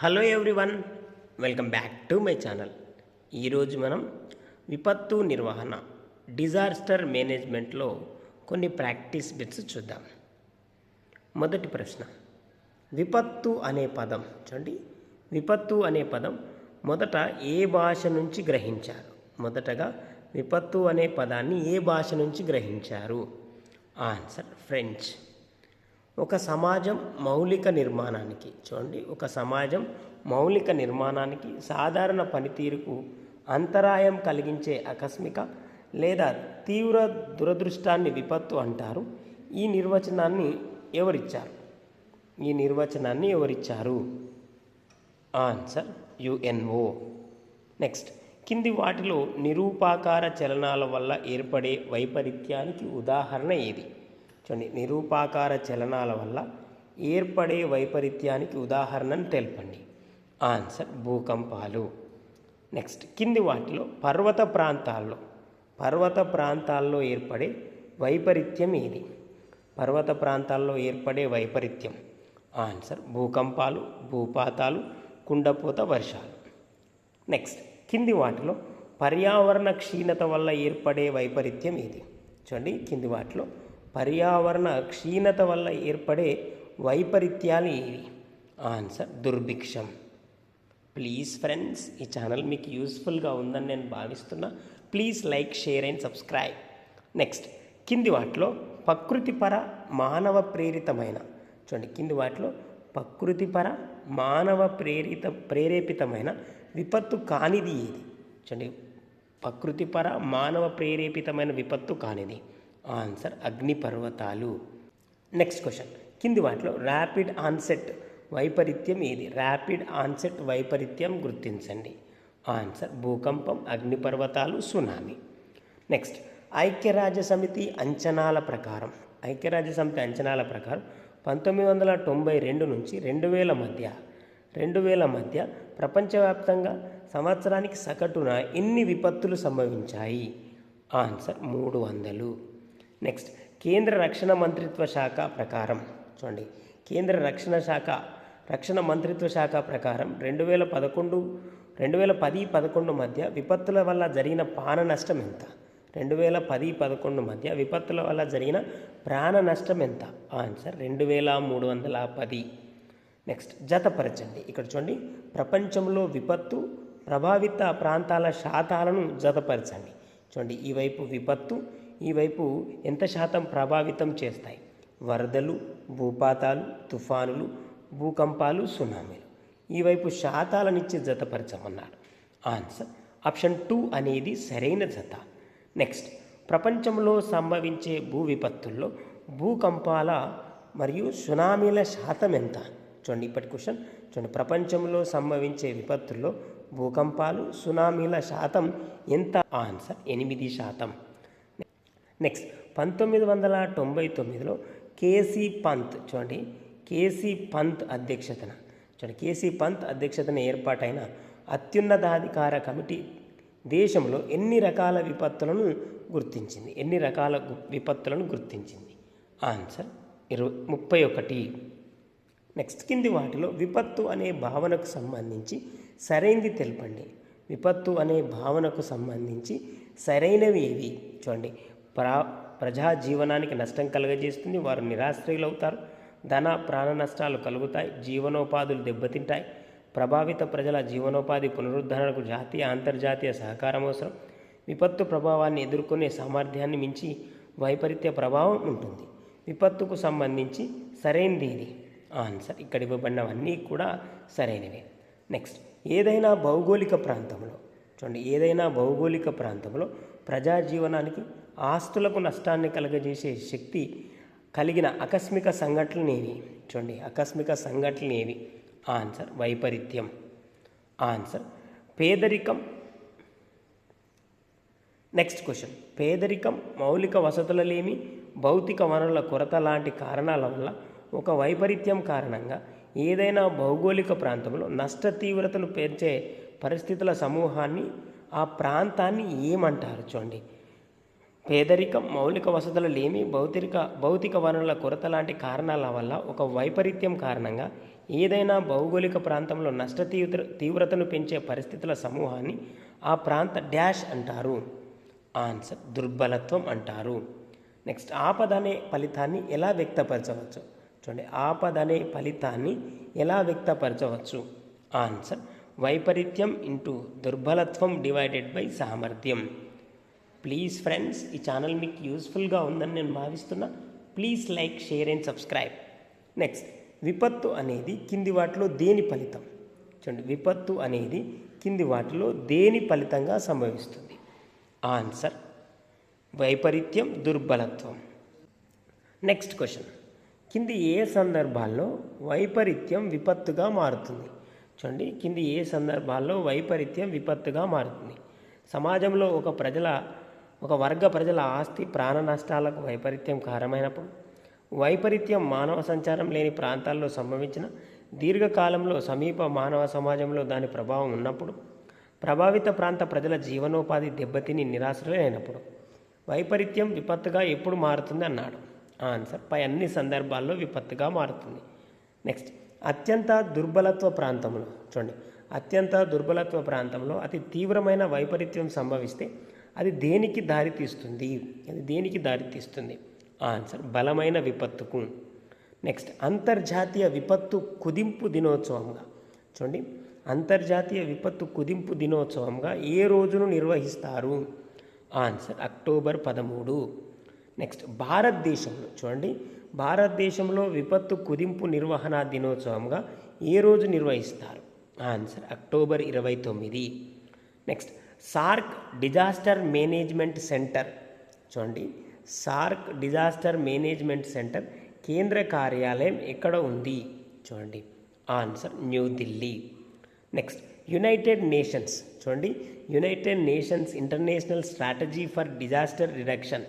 Hello everyone welcome back to my channel. ఈరోజు మనం విపత్తు నిర్వహణ డిజాస్టర్ మేనేజ్మెంట్లో కొన్ని ప్రాక్టీస్ బిట్స్ చూద్దాం. మొదటి ప్రశ్న విపత్తు అనే పదం చూడండి. విపత్తు అనే పదం మొదట ఏ భాష నుంచి గ్రహించారు? మొదటగా విపత్తు అనే పదాన్ని ఏ భాష నుంచి గ్రహించారు? Answer French. ఒక సమాజం మౌలిక నిర్మాణానికి చూడండి ఒక సమాజం మౌలిక నిర్మాణానికి సాధారణ పనితీరుకు అంతరాయం కలిగించే ఆకస్మిక లేదా తీవ్ర దురదృష్టాన్ని విపత్తు అంటారు. ఈ నిర్వచనాన్ని ఎవరిచ్చారు? ఈ నిర్వచనాన్ని ఎవరిచ్చారు? ఆన్సర్ యుఎన్ఓ నెక్స్ట్ కింది వాటిలో నిరూపాకార చలనాల వల్ల ఏర్పడే వైపరీత్యానికి ఉదాహరణ ఏది? చూడండి నిరూపాకార చలనాల వల్ల ఏర్పడే వైపరీత్యానికి ఉదాహరణను తెలపండి. ఆన్సర్ భూకంపాలు. నెక్స్ట్ కింది వాటిలో పర్వత ప్రాంతాల్లో పర్వత ప్రాంతాల్లో ఏర్పడే వైపరీత్యం ఏది? పర్వత ప్రాంతాల్లో ఏర్పడే వైపరీత్యం. ఆన్సర్ భూకంపాలు భూపాతాలు కుండపోత వర్షాలు. నెక్స్ట్ కింది వాటిలో పర్యావరణ క్షీణత వల్ల ఏర్పడే వైపరీత్యం ఏది? చూడండి కింది వాటిలో పర్యావరణ క్షీణత వల్ల ఏర్పడే వైపరీత్యాలు ఏవి? ఆన్సర్ దుర్భిక్షం. ప్లీజ్ ఫ్రెండ్స్ ఈ ఛానల్ మీకు యూస్ఫుల్గా ఉందని నేను భావిస్తున్నా. Please like share and subscribe. Next కింది వాటిలో ప్రకృతిపర మానవ ప్రేరితమైన చూడండి కింది వాటిలో ప్రకృతిపర మానవ ప్రేరిత ప్రేరేపితమైన విపత్తు కానిది ఏది? చూడండి ప్రకృతిపర మానవ ప్రేరేపితమైన విపత్తు కానిది. ఆన్సర్ అగ్నిపర్వతాలు. నెక్స్ట్ క్వశ్చన్ కింది వాటిలో ర్యాపిడ్ ఆన్సెట్ వైపరీత్యం ఏది? ర్యాపిడ్ ఆన్సెట్ వైపరీత్యం గుర్తించండి. ఆన్సర్ భూకంపం అగ్నిపర్వతాలు సునామీ నెక్స్ట్ ఐక్యరాజ్య సమితి అంచనాల ప్రకారం. ఐక్యరాజ్య సమితి అంచనాల ప్రకారం పంతొమ్మిది వందల తొంభై రెండు నుంచి రెండు వేల మధ్య. రెండు వేల మధ్య ప్రపంచవ్యాప్తంగా సంవత్సరానికి సగటున ఎన్ని విపత్తులు సంభవించాయి? ఆన్సర్ మూడు వందలు. నెక్స్ట్ కేంద్ర రక్షణ మంత్రిత్వ శాఖ ప్రకారం చూడండి. కేంద్ర రక్షణ శాఖ రక్షణ మంత్రిత్వ శాఖ ప్రకారం రెండు వేల పదకొండు రెండు వేల పది పదకొండు మధ్య విపత్తుల వల్ల జరిగిన ప్రాణ నష్టం ఎంత? రెండు వేల పది పదకొండు మధ్య విపత్తుల వల్ల జరిగిన ప్రాణ నష్టం ఎంత? ఆన్సర్ రెండు వేల మూడు వందల పది. నెక్స్ట్ జతపరచండి ఇక్కడ చూడండి. ప్రపంచంలో విపత్తు ప్రభావిత ప్రాంతాల శాతాలను జతపరచండి చూడండి. ఈ వైపు విపత్తు ఈ వైపు ఎంత శాతం ప్రభావితం చేస్తాయి? వరదలు భూపాతాలు తుఫానులు భూకంపాలు సునామీలు. ఈ వైపు శాతాలనిచ్చి జతపరచమన్నాడు ఆన్సర్ ఆప్షన్ టూ అనేది సరైన జత. నెక్స్ట్ ప్రపంచంలో సంభవించే భూ విపత్తుల్లో భూకంపాల మరియు సునామీల శాతం ఎంత? చూడండి ఇప్పటి క్వశ్చన్ చూడండి ప్రపంచంలో సంభవించే విపత్తుల్లో భూకంపాలు సునామీల శాతం ఎంత? ఆన్సర్ ఎనిమిది శాతం. నెక్స్ట్ పంతొమ్మిది వందల తొంభై తొమ్మిదిలో కేసీ పంత్ చూడండి. కేసీ పంత్ అధ్యక్షతన. చూడండి కేసీ పంత్ అధ్యక్షతన ఏర్పాటైన అత్యున్నతాధికార కమిటీ దేశంలో ఎన్ని రకాల విపత్తులను గుర్తించింది? ఎన్ని రకాల విపత్తులను గుర్తించింది? ఆన్సర్ ఇరవై ముప్పై ఒకటి. నెక్స్ట్ కింది వాటిలో విపత్తు అనే భావనకు సంబంధించి సరైనది తెలపండి. విపత్తు అనే భావనకు సంబంధించి సరైనవి ఏవి? చూడండి ప్రా ప్రజా జీవనానికి నష్టం కలుగజేస్తుంది. వారు నిరాశ్రయులవుతారు. ధన ప్రాణ నష్టాలు కలుగుతాయి. జీవనోపాధులు దెబ్బతింటాయి. ప్రభావిత ప్రజల జీవనోపాధి పునరుద్ధరణకు జాతీయ అంతర్జాతీయ సహకారం అవసరం. విపత్తు ప్రభావాన్ని ఎదుర్కొనే సామర్థ్యాన్ని మించి వైపరీత్య ప్రభావం ఉంటుంది. విపత్తుకు సంబంధించి సరైనది ఇది ఆన్సర్ ఇక్కడ ఇవ్వబడినవన్నీ కూడా సరైనవే. నెక్స్ట్ ఏదైనా భౌగోళిక ప్రాంతంలో చూడండి ఏదైనా భౌగోళిక ప్రాంతంలో ప్రజా జీవనానికి ఆస్తులకు నష్టాన్ని కలగజేసే శక్తి కలిగిన ఆకస్మిక సంఘటనలు ఏవి? చూడండి ఆకస్మిక సంఘటనలు ఏవి? ఆన్సర్ వైపరీత్యం. ఆన్సర్ పేదరికం. నెక్స్ట్ క్వశ్చన్ పేదరికం మౌలిక వసతుల లేమి భౌతిక వనరుల కొరత లాంటి కారణాల వల్ల ఒక వైపరీత్యం కారణంగా ఏదైనా భౌగోళిక ప్రాంతంలో నష్ట తీవ్రతను పెంచే పరిస్థితుల సమూహాన్ని ఆ ప్రాంతాన్ని ఏమంటారు? చూడండి పేదరికం మౌలిక వసతులు లేమి భౌతిక భౌతిక వనరుల కొరత లాంటి కారణాల వల్ల ఒక వైపరీత్యం కారణంగా ఏదైనా భౌగోళిక ప్రాంతంలో నష్ట తీవ్ర తీవ్రతను పెంచే పరిస్థితుల సమూహాన్ని ఆ ప్రాంత డ్యాష్ అంటారు. ఆన్సర్ దుర్బలత్వం అంటారు. నెక్స్ట్ ఆపద అనే ఫలితాన్ని ఎలా వ్యక్తపరచవచ్చు? చూడండి ఆపద అనే ఫలితాన్ని ఎలా వ్యక్తపరచవచ్చు? ఆన్సర్ వైపరీత్యం ఇంటూ దుర్బలత్వం డివైడెడ్ బై సామర్థ్యం. ప్లీజ్ ఫ్రెండ్స్ ఈ ఛానల్ మీకు యూస్ఫుల్గా ఉందని నేను భావిస్తున్నా. Please like share and subscribe next విపత్తు అనేది కింది వాటిలో దేని ఫలితం? చూడండి విపత్తు అనేది కింది వాటిలో దేని ఫలితంగా సంభవిస్తుంది? ఆన్సర్ వైపరీత్యం దుర్బలత్వం. నెక్స్ట్ క్వశ్చన్ కింది ఏ సందర్భాల్లో వైపరీత్యం విపత్తుగా మారుతుంది? చూడండి కింది ఏ సందర్భాల్లో వైపరీత్యం విపత్తుగా మారుతుంది? సమాజంలో ఒక ప్రజల ఒక వర్గ ప్రజల ఆస్తి ప్రాణ నష్టాలకు వైపరీత్యం కారణమైనప్పుడు వైపరీత్యం మానవ సంచారం లేని ప్రాంతాల్లో సంభవించిన దీర్ఘకాలంలో సమీప మానవ సమాజంలో దాని ప్రభావం ఉన్నప్పుడు ప్రభావిత ప్రాంత ప్రజల జీవనోపాధి దెబ్బతిని నిరాశ్రయులైనప్పుడు వైపరీత్యం విపత్తుగా ఎప్పుడు మారుతుంది అన్నాడు. ఆన్సర్ పై అన్ని సందర్భాల్లో విపత్తుగా మారుతుంది. నెక్స్ట్ అత్యంత దుర్బలత్వ ప్రాంతంలో చూడండి అత్యంత దుర్బలత్వ ప్రాంతంలో అతి తీవ్రమైన వైపరీత్యం సంభవిస్తే అది దేనికి దారితీస్తుంది? అది దేనికి దారితీస్తుంది? ఆన్సర్ బలమైన విపత్తుకు. నెక్స్ట్ అంతర్జాతీయ విపత్తు కుదింపు దినోత్సవంగా. చూడండి అంతర్జాతీయ విపత్తు కుదింపు దినోత్సవంగా ఏ రోజును నిర్వహిస్తారు? ఆన్సర్ అక్టోబర్ పదమూడు. నెక్స్ట్ భారతదేశంలో. చూడండి భారతదేశంలో విపత్తు కుదింపు నిర్వహణ దినోత్సవంగా ఏ రోజు నిర్వహిస్తారు? ఆన్సర్ అక్టోబర్ ఇరవై తొమ్మిది. Next SAARC Disaster Management Centre. చూడండి. సార్క్ డిజాస్టర్ మేనేజ్మెంట్ సెంటర్ కేంద్ర కార్యాలయం ఎక్కడ ఉంది? చూడండి. Answer New Delhi next United Nations. చూడండి. United Nations International Strategy for Disaster Reduction.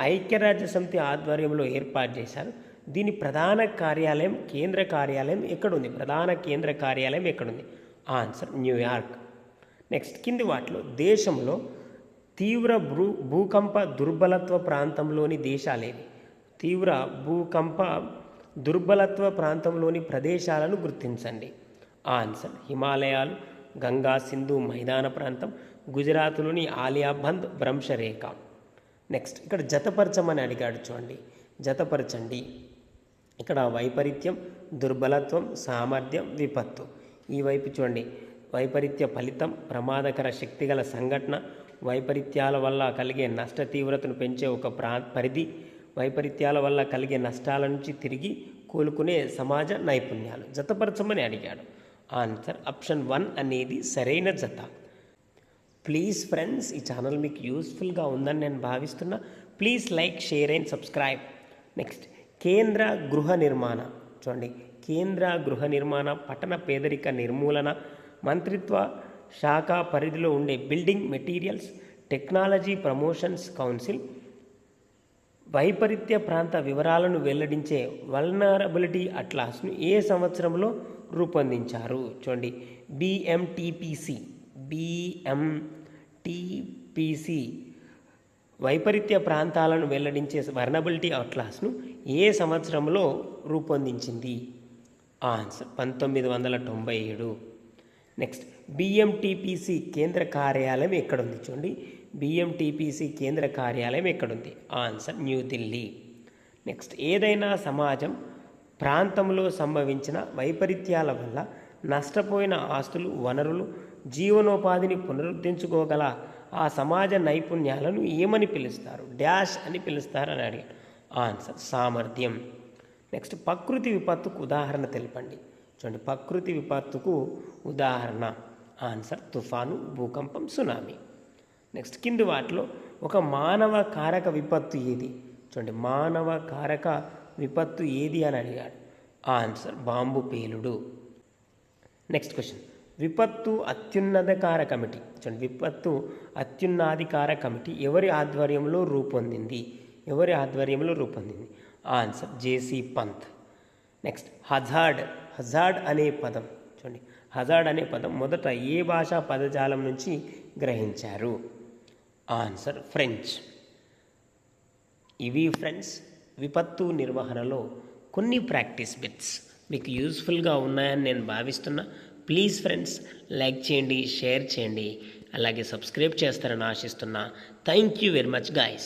ఐక్యరాజ్య సమితి ఆధ్వర్యంలో ఏర్పాటు చేశారు. దీని ప్రధాన కార్యాలయం కేంద్ర కార్యాలయం ఎక్కడుంది ప్రధాన కేంద్ర కార్యాలయం ఎక్కడుంది ఆన్సర్ న్యూయార్క్. నెక్స్ట్ కింది వాటిలో దేశంలో తీవ్ర భూ భూకంప దుర్బలత్వ ప్రాంతంలోని దేశాలేవి తీవ్ర భూకంప దుర్బలత్వ ప్రాంతంలోని ప్రదేశాలను గుర్తించండి. ఆన్సర్ హిమాలయాలు గంగా సింధు మైదాన ప్రాంతం గుజరాత్లోని ఆలియాబంద్ భ్రంశరేఖ నెక్స్ట్ ఇక్కడ జతపరచమని అడిగాడు చూడండి. జతపరచండి. ఇక్కడ వైపరీత్యం దుర్బలత్వం సామర్థ్యం విపత్తు. ఈ వైపు చూడండి. వైపరీత్య ఫలితం ప్రమాదకర శక్తిగల సంఘటన వైపరీత్యాల వల్ల కలిగే నష్ట తీవ్రతను పెంచే ఒక ప్రా పరిధి వైపరీత్యాల వల్ల కలిగే నష్టాల నుంచి తిరిగి కోలుకునే సమాజ నైపుణ్యాలు. జతపరచమని అడిగాడు. ఆన్సర్ ఆప్షన్ వన్ అనేది సరైన జత. ప్లీజ్ ఫ్రెండ్స్ ఈ ఛానల్ మీకు యూస్ఫుల్గా ఉందని నేను భావిస్తున్నా. Please like share and subscribe. Next కేంద్ర గృహ నిర్మాణ. చూడండి కేంద్ర గృహ నిర్మాణ పట్టణ పేదరిక నిర్మూలన మంత్రిత్వ శాఖ పరిధిలో ఉండే building materials technology promotions council వైపరీత్య ప్రాంత వివరాలను వెల్లడించే వల్నరబిలిటీ అట్లాస్ను ఏ సంవత్సరంలో రూపొందించారు? చూడండి. బిఎంటిపిసి బిఎంటిపిసి వైపరీత్య ప్రాంతాలను వెల్లడించే వర్నబిలిటీ అట్లాస్ను ఏ సంవత్సరంలో రూపొందించింది? ఆన్సర్ పంతొమ్మిది వందల తొంభై ఏడు. నెక్స్ట్ బిఎంటిపిసి కేంద్ర కార్యాలయం ఎక్కడుంది చూడండి. బిఎంటిపిసి కేంద్ర కార్యాలయం ఎక్కడుంది? ఆన్సర్ న్యూఢిల్లీ నెక్స్ట్ ఏదైనా సమాజం ప్రాంతంలో సంభవించిన వైపరీత్యాల వల్ల నష్టపోయిన ఆస్తులు వనరులు జీవనోపాధిని పునరుద్ధరించుకోగల ఆ సమాజ నైపుణ్యాలను ఏమని పిలుస్తారు? డాష్ అని పిలుస్తారు అని అడిగాడు ఆన్సర్ సామర్థ్యం. నెక్స్ట్ ప్రకృతి విపత్తుకు ఉదాహరణ తెలపండి. చూడండి ప్రకృతి విపత్తుకు ఉదాహరణ. ఆన్సర్ తుఫాను భూకంపం సునామీ నెక్స్ట్ కింది వాటిలో ఒక మానవ కారక విపత్తు ఏది? చూడండి మానవ కారక విపత్తు ఏది అని అడిగాడు. ఆన్సర్ బాంబు పేలుడు. నెక్స్ట్ క్వశ్చన్ విపత్తు అత్యున్నతకార కమిటీ. చూడండి విపత్తు అత్యున్నాధికార కమిటీ ఎవరి ఆధ్వర్యంలో రూపొందింది? ఎవరి ఆధ్వర్యంలో రూపొందింది? Answer J C Pant next hazard hazard అనే పదం. చూడండి. హజార్డ్ అనే పదం మొదట ఏ భాషా పదజాలం నుంచి గ్రహించారు? Answer French. ఇవి ఫ్రెండ్స్ విపత్తు నిర్వహణలో కొన్ని ప్రాక్టీస్ బిట్స్. మీకు యూస్ఫుల్గా ఉన్నాయని నేను భావిస్తున్నా. ప్లీజ్ ఫ్రెండ్స్ లైక్ చేయండి షేర్ చేయండి. అలాగే సబ్స్క్రైబ్ చేస్తారని ఆశిస్తున్నా. Thank you very much guys.